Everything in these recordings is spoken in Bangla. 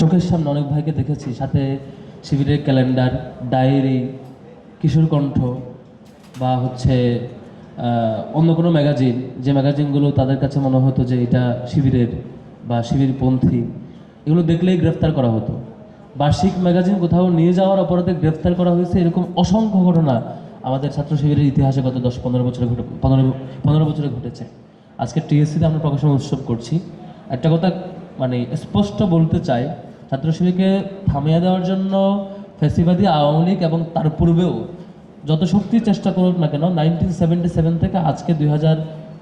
চোখের সামনে অনেক ভাইকে দেখেছি, সাথে শিবিরের ক্যালেন্ডার, ডায়েরি, কিশোর কণ্ঠ বা হচ্ছে অন্য কোনো ম্যাগাজিন, যে ম্যাগাজিনগুলো তাদের কাছে মনে হতো যে এটা শিবিরের বা শিবিরপন্থী, এগুলো দেখলেই গ্রেফতার করা হতো। বার্ষিক ম্যাগাজিন কোথাও নিয়ে যাওয়ার অপরাধে গ্রেফতার করা হয়েছে, এরকম অসংখ্য ঘটনা আমাদের ছাত্র শিবিরের ইতিহাসে গত দশ পনেরো বছরে ঘটে, পনেরো পনেরো বছরে ঘটেছে। আজকে টিএসসিতে আমরা প্রকাশনা উৎসব করছি। একটা কথা মানে স্পষ্ট বলতে চাই ছাত্র শিবিরকে থামিয়ে দেওয়ার জন্য ফেসিবাদী আওয়ামী লীগ এবং তার পূর্বেও যত শক্তি চেষ্টা করুক না কেন নাইনটিন সেভেন্টি সেভেন থেকে আজকে দুই হাজার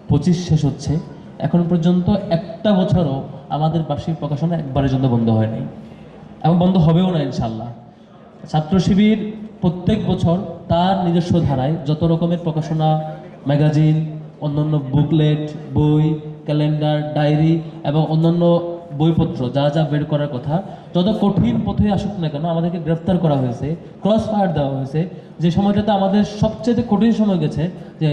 পঁচিশ শেষ হচ্ছে। এখন পর্যন্ত একটা বছরও আমাদের বার্ষিক প্রকাশনা একবারের জন্য বন্ধ হয়নি এবং বন্ধ হবেও না ইনশাল্লাহ ছাত্র শিবির প্রত্যেক বছর তার নিজস্ব ধারায় যত রকমের প্রকাশনা, ম্যাগাজিন, অন্যান্য বুকলেট, বই, ক্যালেন্ডার, ডায়েরি এবং অন্যান্য বইপত্র, যা যা বের করার কথা, যত কঠিন পথে আসুক না কেন, আমাদেরকে গ্রেফতার করা হয়েছে ক্রস ফায়ার দেওয়া হয়েছে। যে সময়টাতে আমাদের সবচেয়ে কঠিন সময় গেছে, যে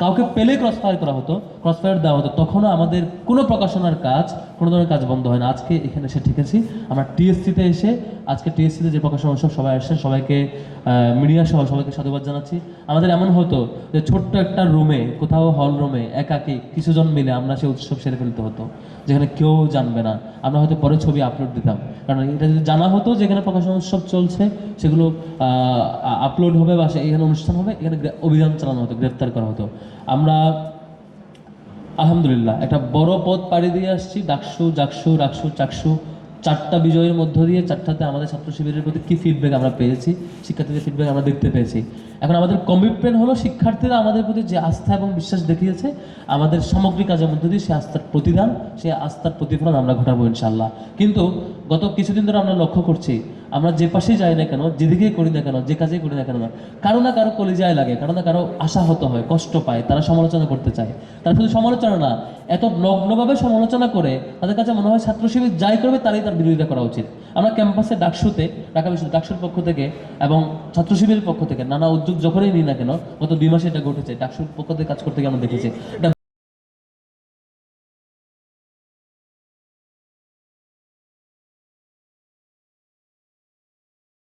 কাউকে পেলে ক্রস ফায়ার করা হতো ক্রস ফায়ার দেওয়া হতো, তখনও আমাদের কোনো প্রকাশনার কাজ, কোনো ধরনের কাজ বন্ধ হয় না। আজকে এখানে এসে ঠিকেছি আমরা টিএসসিতে এসে আজকে টিএসসিতে যে প্রকাশনা উৎসব সবাই আসছেন, সবাইকে মিডিয়া সহ সবাইকে সাধুবাদ জানাচ্ছি। আমাদের এমন হতো যে ছোট্ট একটা রুমে কোথাও হল রুমে একাকি কিছুজন মিলে আমরা সেই উৎসব সেরে ফেলতে হতো, যেখানে কেউ জানবে না। আমরা হয়তো পরে ছবি আপলোড দিতাম। কারণ এটা যদি জানা হতো যে এখানে প্রকাশনা উৎসব চলছে, সেগুলো আপলোড হবে বা এখানে অনুষ্ঠান হবে, এখানে অভিযান চালানো হতো গ্রেপ্তার করা হতো। আমরা, আলহামদুলিল্লাহ, একটা বড় পথ পাড়ি দিয়ে আসছি, ডাকসু, জাকসু, রাকসু, চাকসু, চারটা বিজয়ের মধ্য দিয়ে চারটাতে আমাদের ছাত্র শিবিরের প্রতি কী ফিডব্যাক আমরা পেয়েছি, শিক্ষার্থীদের ফিডব্যাক আমরা দেখতে পেয়েছি। এখন আমাদের কমিটমেন্ট হলো শিক্ষার্থীরা আমাদের প্রতি যে আস্থা এবং বিশ্বাস দেখিয়েছে, আমাদের সামগ্রিক কাজের মধ্য দিয়ে সে আস্থার প্রতিদান সেই আস্থার প্রতিফলন আমরা ঘটাবো ইনশাল্লাহ কিন্তু গত কিছুদিন ধরে আমরা লক্ষ্য করছি আমরা যে পাশেই যাই না কেন যেদিকেই করি না কেন, যে কাজেই করি না কেন কারও না কারও কলিজায় লাগে, কারও না কারও আশাহত হয়, কষ্ট পায়, তারা সমালোচনা করতে চায়। তারা শুধু সমালোচনা না, এত নগ্নভাবে সমালোচনা করে তাদের কাছে মনে হয় ছাত্র শিবির যাই করবে তারই তার বিরোধিতা করা উচিত। আমরা ক্যাম্পাসে ডাকসুতে, ঢাকা বিশ্ব ডাকসুর পক্ষ থেকে এবং ছাত্র শিবিরের পক্ষ থেকে নানা উদ্যোগ যখনই নিই না কেন, গত দুই মাসে এটা ঘটেছে, ডাকসুর পক্ষ থেকে কাজ করতে গিয়ে আমরা দেখেছি।